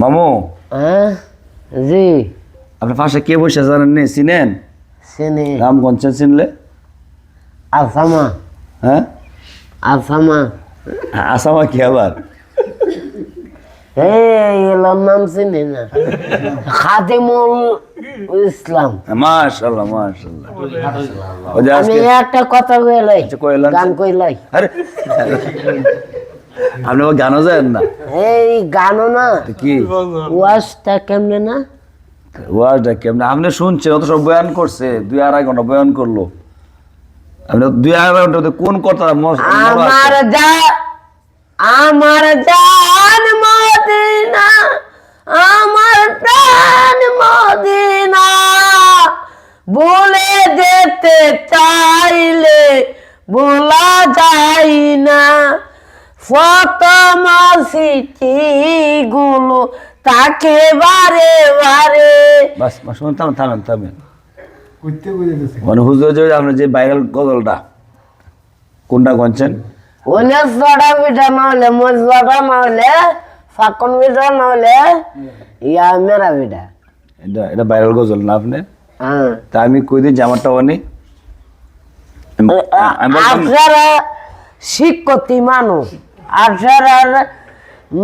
মামু। হ্যাঁ? জি। আপনার পাশে কে বসে জানেন নি? চিনেন? চিনি। রামগঞ্জ চিনলে? আসামা। হ্যাঁ? আসামা। আসামা কি আবার? এই নাম চিনি না। খাদিমুল ইসলাম। মাশাল্লাহ ও আমি একটা কথা কইলাই। গান কইলাই। আরে। আপনি আবার গানও যায় না? এই গানও না। কি? ওয়াজটা কেমনে না? ওয়াজটা কেমন? আপনি শুনছেন অত সব বয়ান করছে দুই আড়াই ঘণ্টা বয়ান করল। আপনি দুই আড়াই ঘণ্টা কোন কথা আমার যা আমার জান মদিনা আমার প্রাণ মদিনা। বলে যেতে চাইলে বলা ফতমা সিটি গুলো তাকে বারে বারে। বাস শুনুন থামেন থামেন থামেন। মানে হুজুর যে আপনার যে ভাইরাল গজলটা কোনটা গনছেন? ওলে সড়া পিঠা না হলে মজবাটা হলে ফাকন পিঠা না হলে ইয়া মেরা পিঠা এটা এটা ভাইরাল গজল না আপনি হ্যাঁ। তা আমি কই দিই জামারটা অনি আপনারা শিক্ষতি মানুষ। আপনার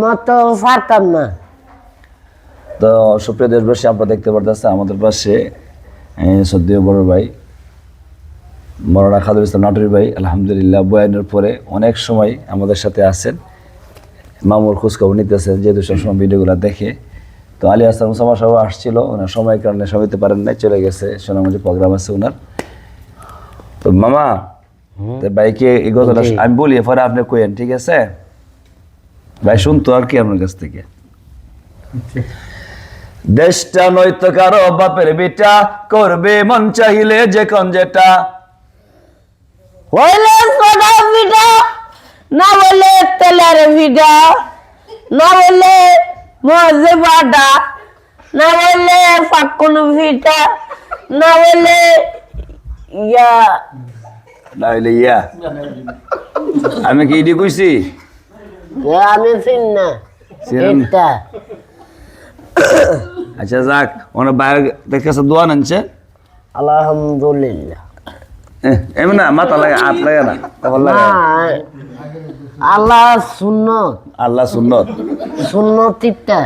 মতো পারতাম না। তো সুপ্রিয় দেশবাসী, আপনারা দেখতে পারতেছে আমাদের পাশে সদ্য বড় ভাই, মরানা খাদুল ইসলাম নাটুরি ভাই, আলহামদুলিল্লাহ, বয়ানের পরে অনেক সময় আমাদের সাথে আছেন। মামুর খোঁজখবর নিতেছেন, যেহেতু সবসময় ভিডিওগুলো দেখে। তো আলী আসলাম মুসামা সাহেব আসছিল, ওনার সময়ের কারণে সবাইতে পারেন নাই, চলে গেছে সোনামুজি প্রোগ্রাম আছে ওনার। তো মামা তো ভাইকে এই গজলটা আমি বলি এরপরে আপনি কইেন ঠিক আছে? ভাই শুনতো আর কি আপনার কাছ থেকে? দেশটা নয়তো কারও বাপের বেটা করবে মন চাইলে যে কোন যেটা। হইলে সড়া পিঠা না বলে তেলের পিঠা না বলে মজবাটা না বলে ফাকুন পিঠা না বলে ইয়া ইয়া আমি কি ইডি কইছি? আমি চিন না। আচ্ছা যাক ওনার বাইরের কাছে দোয়া আনছে। আলহামদুলিল্লাহ। এমন না মাথা লাগে হাত লাগে না লাগে। আল্লাহ সুন্নত। আল্লাহ সুন্নত। সুন্নতিটা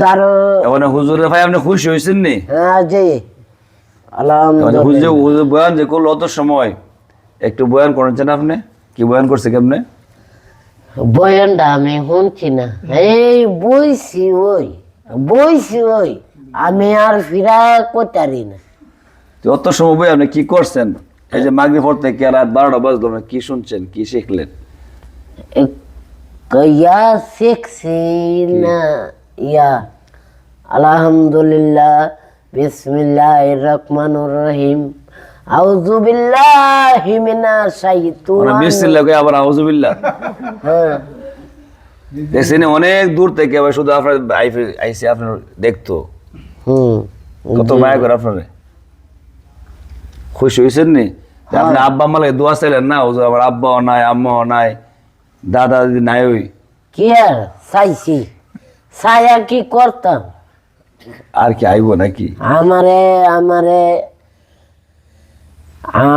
দারো হুজুরের ভাই আপনি খুশি হয়েছেন নি? হ্যাঁ জি। আলহামদুলিল্লাহ। বয়ান যে করল অত সময় একটু বয়ান করেছেন আপনি? কি বয়ান করছে কেমনে? বয়ানটা আমি শুনছি না। এই বইছি ওই বইছি ওই আমি আর ফিরা কোতারি না। অত সময় বই আপনি কি করছেন? এই যে মাগরি পর থেকে রাত বারোটা বাজলো না কি শুনছেন কি শিখলেন? ইয়া শিখছি না। ইয়া আলহামদুলিল্লাহ। বিসমিল্লাহ রহমানুর রহিম। আউযু বিল্লাহি মিনাশ শাইতানির বিসমিল্লাহ কই আবার হ্যাঁ। দেখছেন অনেক দূর থেকে আবার শুধু আপনার আইসে আপনার দেখতো। হুম। কত মায়া করে আপনারে। খুশি হয়েছেন নি? আপনি আব্বা আম্মা লাগে দোয়া চাইলেন না? হুজুর আমার আব্বাও নাই আম্মাও নাই দাদা দিদি নাই ওই। কি আর চাইছি। ছায়া কি করতাম? আর কি আইব নাকি? আমারে আমারে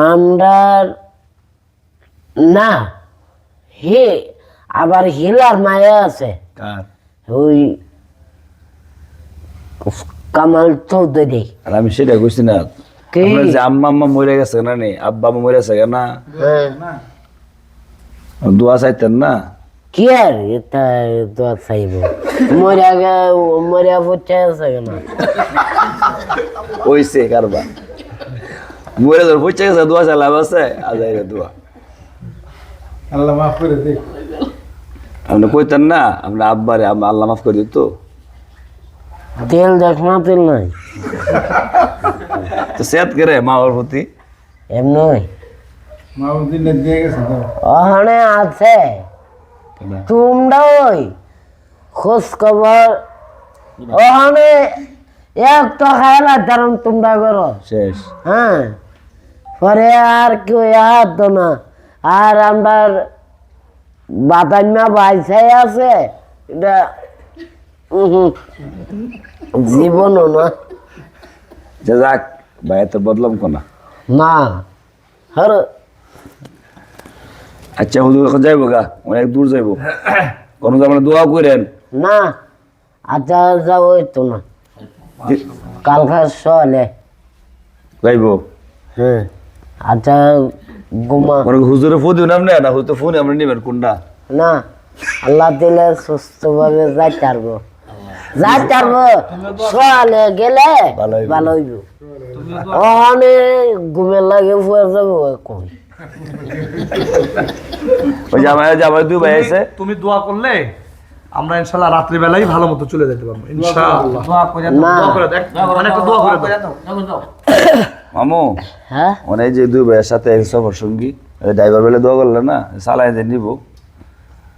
আমরা না হে আবার হিলার মায়া আছে। ওই কামাল চৌধুরী আর আমি সেটা কইছি না যে আম্মা আম্মা মরে গেছে না নি আব্বা আম্মা মরে গেছে না? হ্যাঁ। দোয়া চাইতেন না? কি আর এটা দোয়া চাইব? মরিয়া গে মরিয়া পড়ছে আছে কেন ওইছে কারবা মরে ধর পৌঁছে গেছে দোয়া চাইলাম আছে আজ আইরে দোয়া আল্লাহ মাফ করে আপনি কইতেন না আপনার আব্বারে আল্লাহ মাফ করে দিত তেল দেখ না তেল নাই তো সেত করে মা ওর প্রতি দিয়ে গেছে তো ওখানে আছে তোমরা ওই খোঁজ খবর। ওখানে এক তো খাইলা তারম তোমরা করো। শেষ। হ্যাঁ। পরে আর কেউ আর তো না। আর আমরা বাতান্না বাইসাই আছে। এটা জীবনও না। যে যাক ভাই তো বদলাম কোনা? না। হর আচ্ছা হুজুর এখন যাইবো গা? অনেক দূর যাইবো। কোনো জামানে দোয়া করেন না আচ্ছা যাও তো না। কালকা সলে যাইবো। হ্যাঁ আচ্ছা ঘুমা। মানে হুজুরে ফোন দিবেন আপনি? না হুজুর ফোন আপনি নেবেন কোনটা? না আল্লাহ দিলে সুস্থ ভাবে যাইতে পারব। যাইতে পারব সলে গেলে ভালো হইবো। ভালো হইব। ওখানে ঘুমের লাগে ফুয়ে যাব কই? ওই জামাই জামাই দুই ভাই আছে। তুমি দোয়া করলে? আমরা ইনশাল্লাহ রাত্রিবেলাই ভালো মতো চলে যেতে পারব ইনশাআল্লাহ। না। দোয়া করে দেখ মানে একটা দোয়া করে দাও মামু হ্যাঁ? মানে যে দুই ভাইয়ের সাথে সফর সঙ্গী ড্রাইভার বেলে দোয়া করলে না চালাই যে নিব।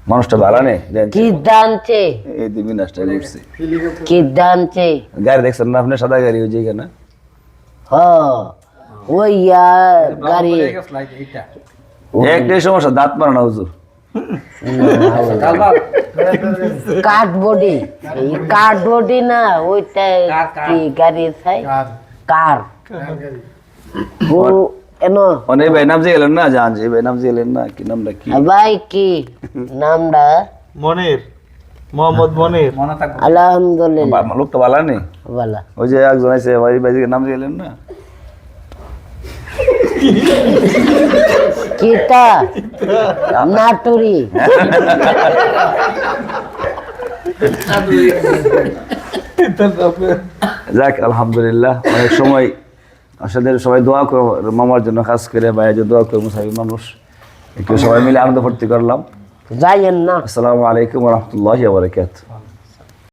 মানুষটা ভালো নেই কি দানছে? এই দুই মিনাসটা করছি কি দানছে? গাড়ি দেখছেন না আপনি সাদা গাড়ি ওই যে এখানে? হ ওই গাড়ি। একটাই সমস্যা দাঁত মারা না হুজুর। কাঠ বডি এই কাঠ বডি না ওইটা কি গাড়ি চাই? কার? ও এনো। মানে ভাই নাম গেলেন না জান যে ভাই নাম গেলেন না কি নামটা কি? ভাই কি? নামটা? মনির মোহাম্মদ মনির। আলহামদুলিল্লাহ। বা- লোকটা ভালো নেই বলা। ওই যে একজন আছে ভাই ভাই নাম যে গেলেন না কিতা নাটুরি। যাক আলহামদুলিল্লাহ অনেক সময় আসলে সবাই দোয়া করে মামার জন্য খাস করে ভাইয়ের জন্য দোয়া করে মুসাফির মানুষ। একটু সবাই মিলে আনন্দ ফুর্তি করলাম। যাইয়েন না। আসসালামু আলাইকুম রহমতুল্লাহ বারকাত